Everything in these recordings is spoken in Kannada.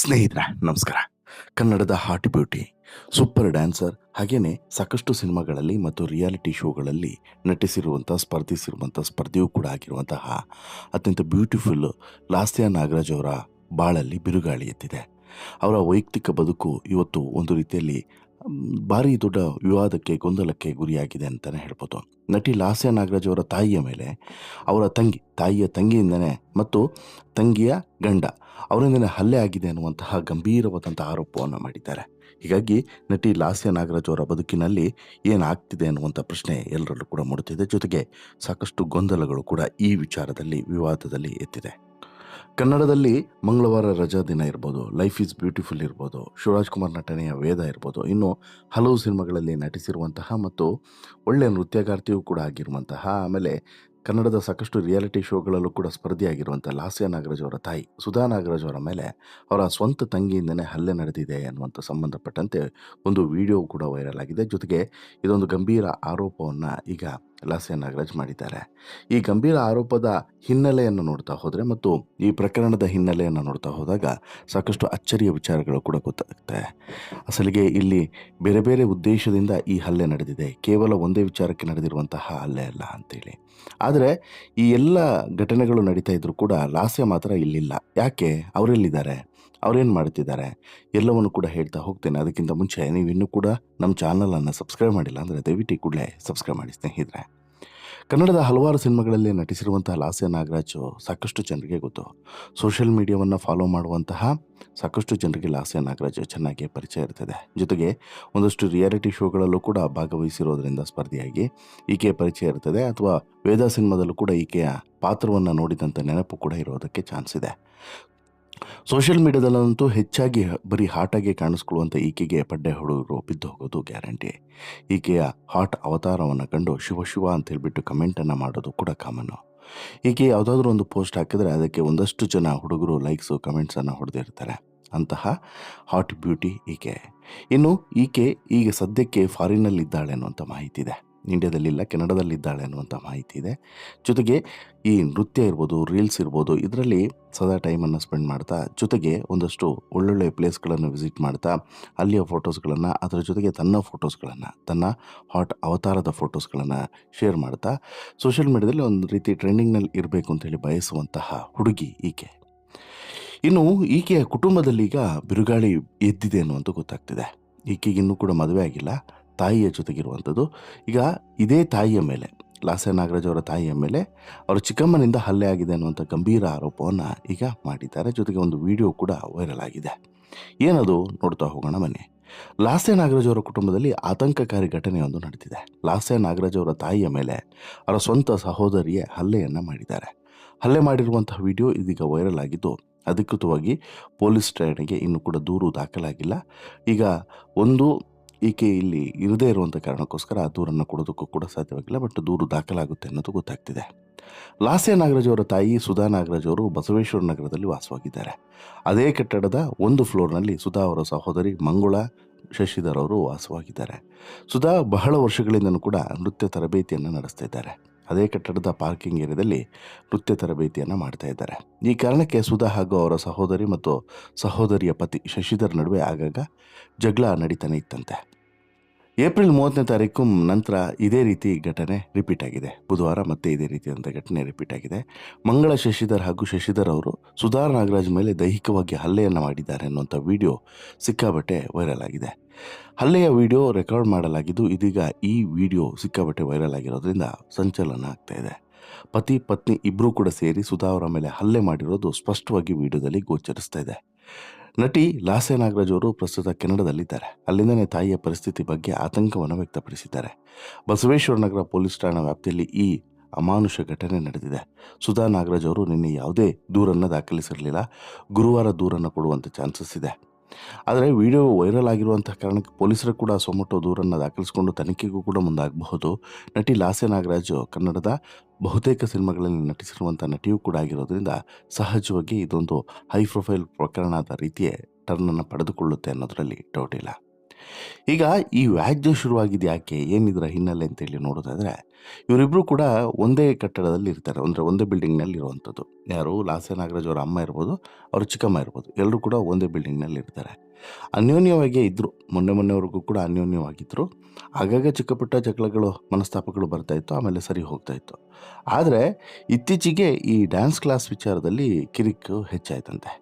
ಸ್ನೇಹಿತರೆ, ನಮಸ್ಕಾರ. ಕನ್ನಡದ ಹಾಟ್ ಬ್ಯೂಟಿ, ಸೂಪರ್ ಡ್ಯಾನ್ಸರ್ ಹಾಗೆಯೇ ಸಾಕಷ್ಟು ಸಿನಿಮಾಗಳಲ್ಲಿ ಮತ್ತು ರಿಯಾಲಿಟಿ ಶೋಗಳಲ್ಲಿ ನಟಿಸಿರುವಂಥ ಸ್ಪರ್ಧಿಸಿರುವಂಥ ಸ್ಪರ್ಧೆಯೂ ಕೂಡ ಆಗಿರುವಂತಹ, ಅತ್ಯಂತ ಬ್ಯೂಟಿಫುಲ್ ಲಾಸ್ತಿಯ ನಾಗರಾಜ್ ಅವರ ಬಾಳಲ್ಲಿ ಬಿರುಗಾಳಿ ಎತ್ತಿದೆ. ಅವರ ವೈಯಕ್ತಿಕ ಬದುಕು ಇವತ್ತು ಒಂದು ರೀತಿಯಲ್ಲಿ ಭಾರಿ ದೊಡ್ಡ ವಿವಾದಕ್ಕೆ, ಗೊಂದಲಕ್ಕೆ ಗುರಿಯಾಗಿದೆ ಅಂತಲೇ ಹೇಳ್ಬೋದು. ನಟಿ ಲಾಸ್ಯ ನಾಗರಾಜ್ ಅವರ ತಾಯಿಯ ಮೇಲೆ, ಅವರ ತಂಗಿ, ತಾಯಿಯ ತಂಗಿಯಿಂದನೇ ಮತ್ತು ತಂಗಿಯ ಗಂಡ ಅವರಿಂದನೇ ಹಲ್ಲೆ ಆಗಿದೆ ಅನ್ನುವಂತಹ ಗಂಭೀರವಾದಂಥ ಆರೋಪವನ್ನು ಮಾಡಿದ್ದಾರೆ. ಹೀಗಾಗಿ ನಟಿ ಲಾಸ್ಯ ನಾಗರಾಜ್ ಅವರ ಬದುಕಿನಲ್ಲಿ ಏನಾಗ್ತಿದೆ ಅನ್ನುವಂಥ ಪ್ರಶ್ನೆ ಎಲ್ಲರಲ್ಲೂ ಕೂಡ ಮೂಡುತ್ತಿದೆ. ಜೊತೆಗೆ ಸಾಕಷ್ಟು ಗೊಂದಲಗಳು ಕೂಡ ಈ ವಿಚಾರದಲ್ಲಿ, ವಿವಾದದಲ್ಲಿ ಎತ್ತಿದೆ ಕನ್ನಡದಲ್ಲಿ ಮಂಗಳವಾರ ರಜಾ ದಿನ ಇರ್ಬೋದು ಲೈಫ್ ಈಸ್ ಬ್ಯೂಟಿಫುಲ್ ಇರ್ಬೋದು, ಶಿವರಾಜ್ ಕುಮಾರ್ ನಟನೆಯ ವೇದ ಇರ್ಬೋದು, ಇನ್ನು ಹಲವು ಸಿನಿಮಾಗಳಲ್ಲಿ ನಟಿಸಿರುವಂತಹ ಮತ್ತು ಒಳ್ಳೆಯ ನೃತ್ಯಗಾರ್ತಿಯೂ ಕೂಡ ಆಗಿರುವಂತಹ, ಆಮೇಲೆ ಕನ್ನಡದ ಸಾಕಷ್ಟು ರಿಯಾಲಿಟಿ ಶೋಗಳಲ್ಲೂ ಕೂಡ ಸ್ಪರ್ಧಿಯಾಗಿರುವಂಥ ಲಾಸ್ಯ ನಾಗರಾಜ್ ಅವರ ತಾಯಿ ಸುಧಾ ನಾಗರಾಜ್ ಅವರ ಮೇಲೆ ಅವರ ಸ್ವಂತ ತಂಗಿಯಿಂದನೇ ಹಲ್ಲೆ ನಡೆದಿದೆ ಅನ್ನುವಂಥ ಸಂಬಂಧಪಟ್ಟಂತೆ ಒಂದು ವಿಡಿಯೋ ಕೂಡ ವೈರಲ್ ಆಗಿದೆ. ಜೊತೆಗೆ ಇದೊಂದು ಗಂಭೀರ ಆರೋಪವನ್ನು ಈಗ ಲಾಸ್ಯ ನಾಗರಾಜ್ ಮಾಡಿದ್ದಾರೆ. ಈ ಗಂಭೀರ ಆರೋಪದ ಹಿನ್ನೆಲೆಯನ್ನು ನೋಡ್ತಾ ಹೋದರೆ ಮತ್ತು ಈ ಪ್ರಕರಣದ ಹಿನ್ನೆಲೆಯನ್ನು ನೋಡ್ತಾ ಹೋದಾಗ ಸಾಕಷ್ಟು ಅಚ್ಚರಿಯ ವಿಚಾರಗಳು ಕೂಡ ಗೊತ್ತಾಗುತ್ತೆ. ಅಸಲಿಗೆ ಇಲ್ಲಿ ಬೇರೆ ಬೇರೆ ಉದ್ದೇಶದಿಂದ ಈ ಹಲ್ಲೆ ನಡೆದಿದೆ. ಕೇವಲ ಒಂದೇ ವಿಚಾರಕ್ಕೆ ನಡೆದಿರುವಂತಹ ಹಲ್ಲೆ ಅಲ್ಲ ಅಂತೇಳಿ. ಆದರೆ ಈ ಎಲ್ಲ ಘಟನೆಗಳು ನಡೀತಾ ಇದ್ದರೂ ಕೂಡ ಲಾಸ್ಯ ಮಾತ್ರ ಇಲ್ಲಿಲ್ಲ. ಯಾಕೆ? ಅವರೆಲ್ಲಿದ್ದಾರೆ? ಅವ್ರೇನು ಮಾಡ್ತಿದ್ದಾರೆ? ಎಲ್ಲವನ್ನು ಕೂಡ ಹೇಳ್ತಾ ಹೋಗ್ತೇನೆ. ಅದಕ್ಕಿಂತ ಮುಂಚೆ ನೀವು ಇನ್ನೂ ಕೂಡ ನಮ್ಮ ಚಾನಲನ್ನು ಸಬ್ಸ್ಕ್ರೈಬ್ ಮಾಡಿಲ್ಲ ಅಂದರೆ ದಯವಿಟ್ಟು ಕೂಡಲೇ ಸಬ್ಸ್ಕ್ರೈಬ್ ಮಾಡಿ ಸ್ನೇಹಿತರೆ. ಕನ್ನಡದ ಹಲವಾರು ಸಿನಿಮಾಗಳಲ್ಲಿ ನಟಿಸಿರುವಂತಹ ಲಾಸ್ಯ ನಾಗರಾಜು ಸಾಕಷ್ಟು ಜನರಿಗೆ ಗೊತ್ತು. ಸೋಷಿಯಲ್ ಮೀಡಿಯಾವನ್ನು ಫಾಲೋ ಮಾಡುವಂತಹ ಸಾಕಷ್ಟು ಜನರಿಗೆ ಲಾಸ್ಯ ನಾಗರಾಜು ಚೆನ್ನಾಗಿ ಪರಿಚಯ ಇರ್ತದೆ. ಜೊತೆಗೆ ಒಂದಷ್ಟು ರಿಯಾಲಿಟಿ ಶೋಗಳಲ್ಲೂ ಕೂಡ ಭಾಗವಹಿಸಿರೋದ್ರಿಂದ ಸ್ಪರ್ಧಿಯಾಗಿ ಈಕೆಯ ಪರಿಚಯ ಇರ್ತದೆ. ಅಥವಾ ವೇದ ಸಿನಿಮಾದಲ್ಲೂ ಕೂಡ ಈಕೆಯ ಪಾತ್ರವನ್ನು ನೋಡಿದಂಥ ನೆನಪು ಕೂಡ ಇರೋದಕ್ಕೆ ಚಾನ್ಸ್ ಇದೆ. ಸೋಷಿಯಲ್ ಮೀಡಿಯಾದಲ್ಲಂತೂ ಹೆಚ್ಚಾಗಿ ಬರೀ ಹಾಟಾಗಿ ಕಾಣಿಸ್ಕೊಳ್ಳುವಂಥ ಈಕೆಗೆ ಪಡ್ಡೆ ಹುಡುಗರು ಬಿದ್ದು ಹೋಗೋದು ಗ್ಯಾರಂಟಿ. ಈಕೆಯ ಹಾಟ್ ಅವತಾರವನ್ನು ಕಂಡು ಶಿವ ಶಿವ ಅಂತ ಹೇಳಿಬಿಟ್ಟು ಕಮೆಂಟನ್ನು ಮಾಡೋದು ಕೂಡ ಕಾಮನ್ನು ಈಕೆ ಯಾವುದಾದ್ರೂ ಒಂದು ಪೋಸ್ಟ್ ಹಾಕಿದರೆ ಅದಕ್ಕೆ ಒಂದಷ್ಟು ಜನ ಹುಡುಗರು ಲೈಕ್ಸು ಕಮೆಂಟ್ಸನ್ನು ಹೊಡೆದಿರ್ತಾರೆ. ಅಂತಹ ಹಾಟ್ ಬ್ಯೂಟಿ ಈಕೆ. ಇನ್ನು ಈಕೆ ಈಗ ಸದ್ಯಕ್ಕೆ ಫಾರಿನಲ್ಲಿದ್ದಾಳೆ ಅನ್ನುವಂಥ ಮಾಹಿತಿ ಇದೆ. ಇಂಡಿಯಾದಲ್ಲಿಲ್ಲ, ಕೆನಡಾದಲ್ಲಿದ್ದಾಳೆ ಅನ್ನುವಂಥ ಮಾಹಿತಿ ಇದೆ. ಜೊತೆಗೆ ಈ ನೃತ್ಯ ಇರ್ಬೋದು, ರೀಲ್ಸ್ ಇರ್ಬೋದು, ಇದರಲ್ಲಿ ಸದಾ ಟೈಮನ್ನು ಸ್ಪೆಂಡ್ ಮಾಡ್ತಾ, ಜೊತೆಗೆ ಒಂದಷ್ಟು ಒಳ್ಳೊಳ್ಳೆ ಪ್ಲೇಸ್ಗಳನ್ನು ವಿಸಿಟ್ ಮಾಡ್ತಾ, ಅಲ್ಲಿಯ ಫೋಟೋಸ್ಗಳನ್ನು, ಅದರ ಜೊತೆಗೆ ತನ್ನ ಫೋಟೋಸ್ಗಳನ್ನು, ತನ್ನ ಹಾಟ್ ಅವತಾರದ ಫೋಟೋಸ್ಗಳನ್ನು ಶೇರ್ ಮಾಡ್ತಾ, ಸೋಷಿಯಲ್ ಮೀಡಿಯಾದಲ್ಲಿ ಒಂದು ರೀತಿ ಟ್ರೆಂಡಿಂಗ್ನಲ್ಲಿ ಇರಬೇಕು ಅಂತೇಳಿ ಬಯಸುವಂತಹ ಹುಡುಗಿ ಈಕೆ. ಇನ್ನು ಈಕೆಯ ಕುಟುಂಬದಲ್ಲಿ ಈಗ ಬಿರುಗಾಳಿ ಎದ್ದಿದೆ ಅನ್ನುವಂಥ ಗೊತ್ತಾಗ್ತಿದೆ. ಈಕೆಗಿನ್ನೂ ಕೂಡ ಮದುವೆ ಆಗಿಲ್ಲ. ತಾಯಿಯ ಜೊತೆಗಿರುವಂಥದ್ದು. ಈಗ ಇದೇ ತಾಯಿಯ ಮೇಲೆ ಲಾಸ್ಯ ನಾಗರಾಜ್ ಅವರ ತಾಯಿಯ ಮೇಲೆ ಅವರ ಚಿಕ್ಕಮ್ಮನಿಂದ ಹಲ್ಲೆ ಆಗಿದೆ ಅನ್ನುವಂಥ ಗಂಭೀರ ಆರೋಪವನ್ನು ಈಗ ಮಾಡಿದ್ದಾರೆ. ಜೊತೆಗೆ ಒಂದು ವಿಡಿಯೋ ಕೂಡ ವೈರಲ್ ಆಗಿದೆ. ಏನದು ನೋಡ್ತಾ ಹೋಗೋಣ ಬನ್ನಿ. ಲಾಸ್ಯ ನಾಗರಾಜ್ ಅವರ ಕುಟುಂಬದಲ್ಲಿ ಆತಂಕಕಾರಿ ಘಟನೆಯೊಂದು ನಡೆದಿದೆ ಲಾಸ್ಯ ನಾಗರಾಜ್ ಅವರ ತಾಯಿಯ ಮೇಲೆ ಅವರ ಸ್ವಂತ ಸಹೋದರಿಯೇ ಹಲ್ಲೆಯನ್ನು ಮಾಡಿದ್ದಾರೆ. ಹಲ್ಲೆ ಮಾಡಿರುವಂತಹ ವಿಡಿಯೋ ಇದೀಗ ವೈರಲ್ ಆಗಿದ್ದು, ಅಧಿಕೃತವಾಗಿ ಪೊಲೀಸ್ ಠಾಣೆಗೆ ಇನ್ನೂ ಕೂಡ ದೂರು ದಾಖಲಾಗಿಲ್ಲ. ಈಗ ಒಂದು ಈಕೆ ಇಲ್ಲಿ ಇರದೇ ಇರುವಂಥ ಕಾರಣಕ್ಕೋಸ್ಕರ ಆ ದೂರನ್ನು ಕೊಡೋದಕ್ಕೂ ಕೂಡ ಸಾಧ್ಯವಾಗಿಲ್ಲ ಬಟ್ ದೂರು ದಾಖಲಾಗುತ್ತೆ ಅನ್ನೋದು ಗೊತ್ತಾಗ್ತಿದೆ. ಲಾಸ್ಯ ನಾಗರಾಜ್ ಅವರ ತಾಯಿ ಸುಧಾ ನಾಗರಾಜ್ ಅವರು ಬಸವೇಶ್ವರ ನಗರದಲ್ಲಿ ವಾಸವಾಗಿದ್ದಾರೆ. ಅದೇ ಕಟ್ಟಡದ ಒಂದು ಫ್ಲೋರ್ನಲ್ಲಿ ಸುಧಾ ಅವರ ಸಹೋದರಿ ಮಂಗುಳ ಶಶಿಧರ್ ಅವರು ವಾಸವಾಗಿದ್ದಾರೆ. ಸುಧಾ ಬಹಳ ವರ್ಷಗಳಿಂದಲೂ ಕೂಡ ನೃತ್ಯ ತರಬೇತಿಯನ್ನು ನಡೆಸ್ತಾ ಅದೇ ಕಟ್ಟಡದ ಪಾರ್ಕಿಂಗ್ ಏರಿಯಾದಲ್ಲಿ ನೃತ್ಯ ತರಬೇತಿಯನ್ನು ಮಾಡ್ತಾ ಇದ್ದಾರೆ. ಈ ಕಾರಣಕ್ಕೆ ಸುಧಾ ಹಾಗೂ ಅವರ ಸಹೋದರಿ ಮತ್ತು ಸಹೋದರಿಯ ಪತಿ ಶಶಿಧರ್ ನಡುವೆ ಆಗಾಗ ಜಗಳ ನಡೀತಾನೆ ಇತ್ತಂತೆ. ಏಪ್ರಿಲ್ ಮೂವತ್ತನೇ ತಾರೀಕು ನಂತರ ಇದೇ ರೀತಿ ಘಟನೆ ರಿಪೀಟ್ ಆಗಿದೆ. ಬುಧವಾರ ಮತ್ತೆ ಇದೇ ರೀತಿಯಾದಂಥ ಘಟನೆ ರಿಪೀಟ್ ಆಗಿದೆ. ಮಂಗಳ ಶಶಿಧರ್ ಹಾಗೂ ಶಶಿಧರ್ ಅವರು ಸುಧಾರ್ ನಾಗರಾಜ್ ಮೇಲೆ ದೈಹಿಕವಾಗಿ ಹಲ್ಲೆಯನ್ನು ಮಾಡಿದ್ದಾರೆ ಅನ್ನುವಂಥ ವಿಡಿಯೋ ಸಿಕ್ಕಾಬಟ್ಟೆ ವೈರಲ್ ಆಗಿದೆ. ಹಲ್ಲೆಯ ವಿಡಿಯೋ ರೆಕಾರ್ಡ್ ಮಾಡಲಾಗಿದ್ದು, ಇದೀಗ ಈ ವಿಡಿಯೋ ಸಿಕ್ಕಾಬಟ್ಟೆ ವೈರಲ್ ಆಗಿರೋದ್ರಿಂದ ಸಂಚಲನ ಆಗ್ತಾ ಇದೆ. ಪತಿ, ಪತ್ನಿ ಇಬ್ಬರೂ ಕೂಡ ಸೇರಿ ಸುಧಾ ಅವರ ಮೇಲೆ ಹಲ್ಲೆ ಮಾಡಿರೋದು ಸ್ಪಷ್ಟವಾಗಿ ವಿಡಿಯೋದಲ್ಲಿ ಗೋಚರಿಸ್ತಾ ಇದೆ. ನಟಿ ಲಾಸೆ ನಾಗರಾಜ್ ಅವರು ಪ್ರಸ್ತುತ ಕೆನಡಾದಲ್ಲಿದ್ದಾರೆ. ಅಲ್ಲಿಂದನೇ ತಾಯಿಯ ಪರಿಸ್ಥಿತಿ ಬಗ್ಗೆ ಆತಂಕವನ್ನು ವ್ಯಕ್ತಪಡಿಸಿದ್ದಾರೆ. ಬಸವೇಶ್ವರ ನಗರ ಪೊಲೀಸ್ ಠಾಣಾ ವ್ಯಾಪ್ತಿಯಲ್ಲಿ ಈ ಅಮಾನುಷ ಘಟನೆ ನಡೆದಿದೆ. ಸುಧಾ ನಾಗರಾಜ್ ಅವರು ನಿನ್ನೆ ಯಾವುದೇ ದೂರನ್ನು ದಾಖಲಿಸಿರಲಿಲ್ಲ. ಗುರುವಾರ ದೂರನ್ನು ಕೊಡುವಂಥ ಚಾನ್ಸಸ್ ಇದೆ. ಆದರೆ ವಿಡಿಯೋ ವೈರಲ್ ಆಗಿರುವಂತಹ ಕಾರಣಕ್ಕೆ ಪೊಲೀಸರು ಕೂಡ ಸೊಮಟೋ ದೂರನ್ನು ದಾಖಲಿಸಿಕೊಂಡು ತನಿಖೆಗೂ ಕೂಡ ಮುಂದಾಗಬಹುದು. ನಟಿ ಲಾಸೆ ನಾಗರಾಜು ಕನ್ನಡದ ಬಹುತೇಕ ಸಿನಿಮಾಗಳಲ್ಲಿ ನಟಿಸಿರುವಂಥ ನಟಿಯೂ ಕೂಡ ಆಗಿರೋದ್ರಿಂದ ಸಹಜವಾಗಿ ಇದೊಂದು ಹೈ ಪ್ರೊಫೈಲ್ ಪ್ರಕರಣದ ರೀತಿಯೇ ಟರ್ನನ್ನು ಪಡೆದುಕೊಳ್ಳುತ್ತೆ ಅನ್ನೋದರಲ್ಲಿ ಡೌಟ್ ಇಲ್ಲ. ಈಗ ಈ ವ್ಯಾಜ್ಯ ಶುರುವಾಗಿದ್ದು ಯಾಕೆ ಏನಿದರ ಹಿನ್ನೆಲೆ ಅಂತೇಳಿ ನೋಡೋದಾದರೆ ಇವರಿಬ್ಬರು ಕೂಡ ಒಂದೇ ಕಟ್ಟಡದಲ್ಲಿ ಇರ್ತಾರೆ. ಅಂದರೆ ಒಂದೇ ಬಿಲ್ಡಿಂಗ್ನಲ್ಲಿ ಇರುವಂಥದ್ದು. ಯಾರು? ಲಾಸ್ಯ ನಾಗರಾಜ್ ಅವರ ಅಮ್ಮ ಇರ್ಬೋದು, ಅವ್ರ ಚಿಕ್ಕಮ್ಮ ಇರ್ಬೋದು. ಎಲ್ಲರೂ ಕೂಡ ಒಂದೇ ಬಿಲ್ಡಿಂಗ್ನಲ್ಲಿ ಇರ್ತಾರೆ. ಅನ್ಯೋನ್ಯವಾಗೇ ಇದ್ದರು ಮೊನ್ನೆ ಮೊನ್ನೆವರೆಗೂ ಕೂಡ ಅನ್ಯೋನ್ಯವಾಗಿದ್ದರು ಆಗಾಗ ಚಿಕ್ಕ ಪುಟ್ಟ ಜಗಳಗಳು, ಮನಸ್ತಾಪಗಳು ಬರ್ತಾಯಿತ್ತು ಆಮೇಲೆ ಸರಿ ಹೋಗ್ತಾಯಿತ್ತು ಆದರೆ ಇತ್ತೀಚೆಗೆ ಈ ಡ್ಯಾನ್ಸ್ ಕ್ಲಾಸ್ ವಿಚಾರದಲ್ಲಿ ಕಿರಿಕು ಹೆಚ್ಚಾಯ್ತಂತೆ.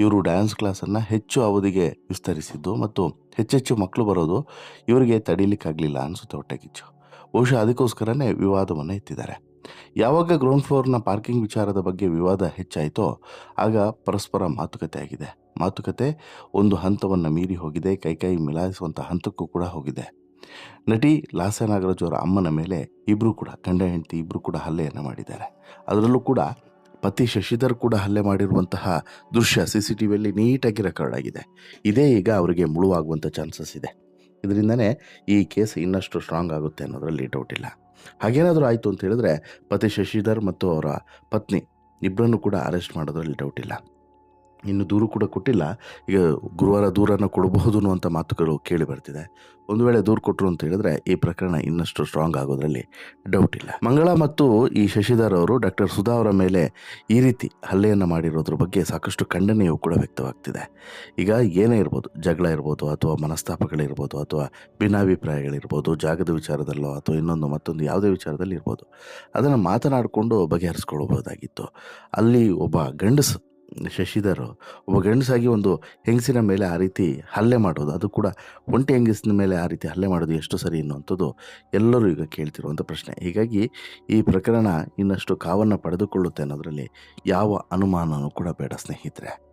ಇವರು ಡ್ಯಾನ್ಸ್ ಕ್ಲಾಸನ್ನು ಹೆಚ್ಚು ಅವಧಿಗೆ ವಿಸ್ತರಿಸಿದ್ದು ಮತ್ತು ಹೆಚ್ಚೆಚ್ಚು ಮಕ್ಕಳು ಬರೋದು ಇವರಿಗೆ ತಡೀಲಿಕ್ಕಾಗಲಿಲ್ಲ ಅನಿಸುತ್ತೆ ಹೊಟ್ಟೆಕಿಚ್ಚು. ಬಹುಶಃ ಅದಕ್ಕೋಸ್ಕರನೇ ವಿವಾದವನ್ನು ಎತ್ತಿದ್ದಾರೆ. ಯಾವಾಗ ಗ್ರೌಂಡ್ ಫ್ಲೋರ್ನ ಪಾರ್ಕಿಂಗ್ ವಿಚಾರದ ಬಗ್ಗೆ ವಿವಾದ ಹೆಚ್ಚಾಯಿತೋ ಆಗ ಪರಸ್ಪರ ಮಾತುಕತೆ ಆಗಿದೆ. ಮಾತುಕತೆ ಒಂದು ಹಂತವನ್ನು ಮೀರಿ ಹೋಗಿದೆ, ಕೈಕೈ ಮಿಲಾಯಿಸುವಂಥ ಹಂತಕ್ಕೂ ಕೂಡ ಹೋಗಿದೆ. ನಟಿ ಲಾಸ ನಾಗರಾಜ್ ಅವರ ಅಮ್ಮನ ಮೇಲೆ ಇಬ್ಬರು ಕೂಡ, ಗಂಡ ಹೆಂಡತಿ ಇಬ್ಬರು ಕೂಡ ಹಲ್ಲೆಯನ್ನು ಮಾಡಿದ್ದಾರೆ. ಅದರಲ್ಲೂ ಕೂಡ ಪತಿ ಶಶಿಧರ್ ಕೂಡ ಹಲ್ಲೆ ಮಾಡಿರುವಂತಹ ದೃಶ್ಯ ಸಿ ಸಿ ಟಿ ವಿಯಲ್ಲಿ ನೀಟಾಗಿ ರೆಕಾರ್ಡ್ ಆಗಿದೆ. ಇದೇ ಈಗ ಅವರಿಗೆ ಮುಳುವಾಗುವಂಥ ಚಾನ್ಸಸ್ ಇದೆ. ಇದರಿಂದನೇ ಈ ಕೇಸ್ ಇನ್ನಷ್ಟು ಸ್ಟ್ರಾಂಗ್ ಆಗುತ್ತೆ ಅನ್ನೋದರಲ್ಲಿ ಡೌಟ್ ಇಲ್ಲ. ಹಾಗೇನಾದರೂ ಆಯಿತು ಅಂತ ಹೇಳಿದ್ರೆ ಪತಿ ಶಶಿಧರ್ ಮತ್ತು ಅವರ ಪತ್ನಿ ಇಬ್ಬರನ್ನು ಕೂಡ ಅರೆಸ್ಟ್ ಮಾಡೋದ್ರಲ್ಲಿ ಡೌಟ್ ಇಲ್ಲ. ಇನ್ನು ದೂರು ಕೂಡ ಕೊಟ್ಟಿಲ್ಲ. ಈಗ ಗುರುವಾರ ದೂರನ್ನು ಕೊಡಬಹುದು ಅನ್ನುವಂಥ ಮಾತುಗಳು ಕೇಳಿ ಬರ್ತಿದೆ. ಒಂದು ವೇಳೆ ದೂರು ಕೊಟ್ಟರು ಅಂತ ಹೇಳಿದ್ರೆ ಈ ಪ್ರಕರಣ ಇನ್ನಷ್ಟು ಸ್ಟ್ರಾಂಗ್ ಆಗೋದ್ರಲ್ಲಿ ಡೌಟ್ ಇಲ್ಲ. ಮಂಗಳ ಮತ್ತು ಈ ಶಶಿಧರ್ ಅವರು ಡಾಕ್ಟರ್ ಸುಧಾ ಅವರ ಮೇಲೆ ಈ ರೀತಿ ಹಲ್ಲೆಯನ್ನು ಮಾಡಿರೋದ್ರ ಬಗ್ಗೆ ಸಾಕಷ್ಟು ಖಂಡನೆಯು ಕೂಡ ವ್ಯಕ್ತವಾಗ್ತಿದೆ. ಈಗ ಏನೇ ಇರ್ಬೋದು, ಜಗಳ ಇರ್ಬೋದು ಅಥವಾ ಮನಸ್ತಾಪಗಳಿರ್ಬೋದು ಅಥವಾ ಭಿನ್ನಾಭಿಪ್ರಾಯಗಳಿರ್ಬೋದು, ಜಾಗದ ವಿಚಾರದಲ್ಲೋ ಅಥವಾ ಇನ್ನೊಂದು ಮತ್ತೊಂದು ಯಾವುದೇ ವಿಚಾರದಲ್ಲಿ ಇರ್ಬೋದು, ಅದನ್ನು ಮಾತನಾಡಿಕೊಂಡು ಬಗೆಹರಿಸ್ಕೊಳ್ಬೋದಾಗಿತ್ತು ಅಲ್ಲಿ ಒಬ್ಬ ಗಂಡಸು ಶಶಿಧರ್ ಒಬ್ಬ ಗಂಡಸಾಗಿ ಒಂದು ಹೆಂಗಸಿನ ಮೇಲೆ ಆ ರೀತಿ ಹಲ್ಲೆ ಮಾಡೋದು, ಅದು ಕೂಡ ಒಂಟಿ ಹೆಂಗಸಿನ ಮೇಲೆ ಆ ರೀತಿ ಹಲ್ಲೆ ಮಾಡೋದು ಎಷ್ಟು ಸರಿ ಅನ್ನುವಂಥದ್ದು ಎಲ್ಲರೂ ಈಗ ಕೇಳ್ತಿರುವಂಥ ಪ್ರಶ್ನೆ. ಹೀಗಾಗಿ ಈ ಪ್ರಕರಣ ಇನ್ನಷ್ಟು ಕಾವನ್ನು ಪಡೆದುಕೊಳ್ಳುತ್ತೆ ಅನ್ನೋದರಲ್ಲಿ ಯಾವ ಅನುಮಾನವೂ ಕೂಡ ಬೇಡ ಸ್ನೇಹಿತರೆ.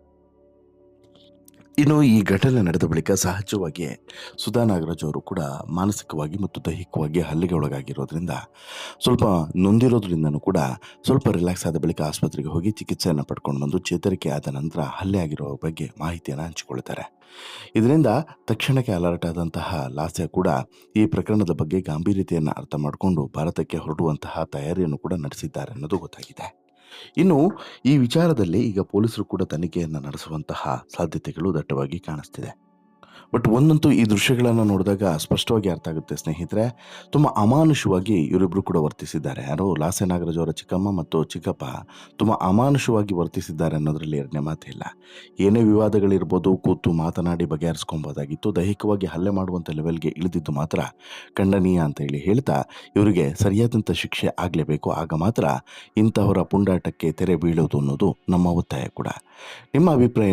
ಇನ್ನು ಈ ಘಟನೆ ನಡೆದ ಬಳಿಕ ಸಹಜವಾಗಿಯೇ ಸುಧಾ ನಾಗರಾಜ್ ಅವರು ಕೂಡ ಮಾನಸಿಕವಾಗಿ ಮತ್ತು ದೈಹಿಕವಾಗಿ ಹಲ್ಲಿಗೆ ಒಳಗಾಗಿರೋದ್ರಿಂದ ಸ್ವಲ್ಪ ನೊಂದಿರೋದ್ರಿಂದನೂ ಕೂಡ ಸ್ವಲ್ಪ ರಿಲ್ಯಾಕ್ಸ್ ಆದ ಬಳಿಕ ಆಸ್ಪತ್ರೆಗೆ ಹೋಗಿ ಚಿಕಿತ್ಸೆಯನ್ನು ಪಡ್ಕೊಂಡು ಬಂದು ಚೇತರಿಕೆ ಆದ ನಂತರ ಹಲ್ಲೆ ಆಗಿರೋ ಬಗ್ಗೆ ಮಾಹಿತಿಯನ್ನು ಹಂಚಿಕೊಳ್ತಾರೆ ಇದರಿಂದ ತಕ್ಷಣಕ್ಕೆ ಅಲರ್ಟ್ ಆದಂತಹ ಲಾಸ್ಯ ಕೂಡ ಈ ಪ್ರಕರಣದ ಬಗ್ಗೆ ಗಾಂಭೀರ್ಯತೆಯನ್ನು ಅರ್ಥ ಮಾಡಿಕೊಂಡು ಭಾರತಕ್ಕೆ ಹೊರಡುವಂತಹ ತಯಾರಿಯನ್ನು ಕೂಡ ನಡೆಸಿದ್ದಾರೆ ಅನ್ನೋದು ಗೊತ್ತಾಗಿದೆ. ಇನ್ನು ಈ ವಿಚಾರದಲ್ಲಿ ಈಗ ಪೊಲೀಸರು ಕೂಡ ತನಿಖೆಯನ್ನು ನಡೆಸುವಂತಹ ಸಾಧ್ಯತೆಗಳು ದಟ್ಟವಾಗಿ ಕಾಣಿಸ್ತಿದೆ. ಬಟ್ ಒಂದಂತೂ ಈ ದೃಶ್ಯಗಳನ್ನು ನೋಡಿದಾಗ ಸ್ಪಷ್ಟವಾಗಿ ಅರ್ಥ ಆಗುತ್ತೆ, ಸ್ನೇಹಿತರೆ. ತುಂಬ ಅಮಾನುಷವಾಗಿ ಇವರಿಬ್ಬರು ಕೂಡ ವರ್ತಿಸಿದ್ದಾರೆ. ಯಾರು ಲಾಸೆ ನಾಗರಾಜ್ ಅವರ ಚಿಕ್ಕಮ್ಮ ಮತ್ತು ಚಿಕ್ಕಪ್ಪ ತುಂಬ ಅಮಾನುಷವಾಗಿ ವರ್ತಿಸಿದ್ದಾರೆ ಅನ್ನೋದರಲ್ಲಿ ಎರಡನೇ ಮಾತಿಲ್ಲ ಏನೇ ವಿವಾದಗಳಿರ್ಬೋದು, ಕೂತು ಮಾತನಾಡಿ ಬಗೆಹರಿಸ್ಕೊಬೋದಾಗಿತ್ತು. ದೈಹಿಕವಾಗಿ ಹಲ್ಲೆ ಮಾಡುವಂಥ ಲೆವೆಲ್ಗೆ ಇಳಿದಿದ್ದು ಮಾತ್ರ ಖಂಡನೀಯ ಅಂತ ಹೇಳಿ ಹೇಳ್ತಾ ಇವರಿಗೆ ಸರಿಯಾದಂಥ ಶಿಕ್ಷೆ ಆಗಲೇಬೇಕು. ಆಗ ಮಾತ್ರ ಇಂತಹವರ ಪುಂಡಾಟಕ್ಕೆ ತೆರೆ ಬೀಳೋದು ಅನ್ನೋದು ನಮ್ಮ ಒತ್ತಾಯ ಕೂಡ. ನಿಮ್ಮ ಅಭಿಪ್ರಾಯ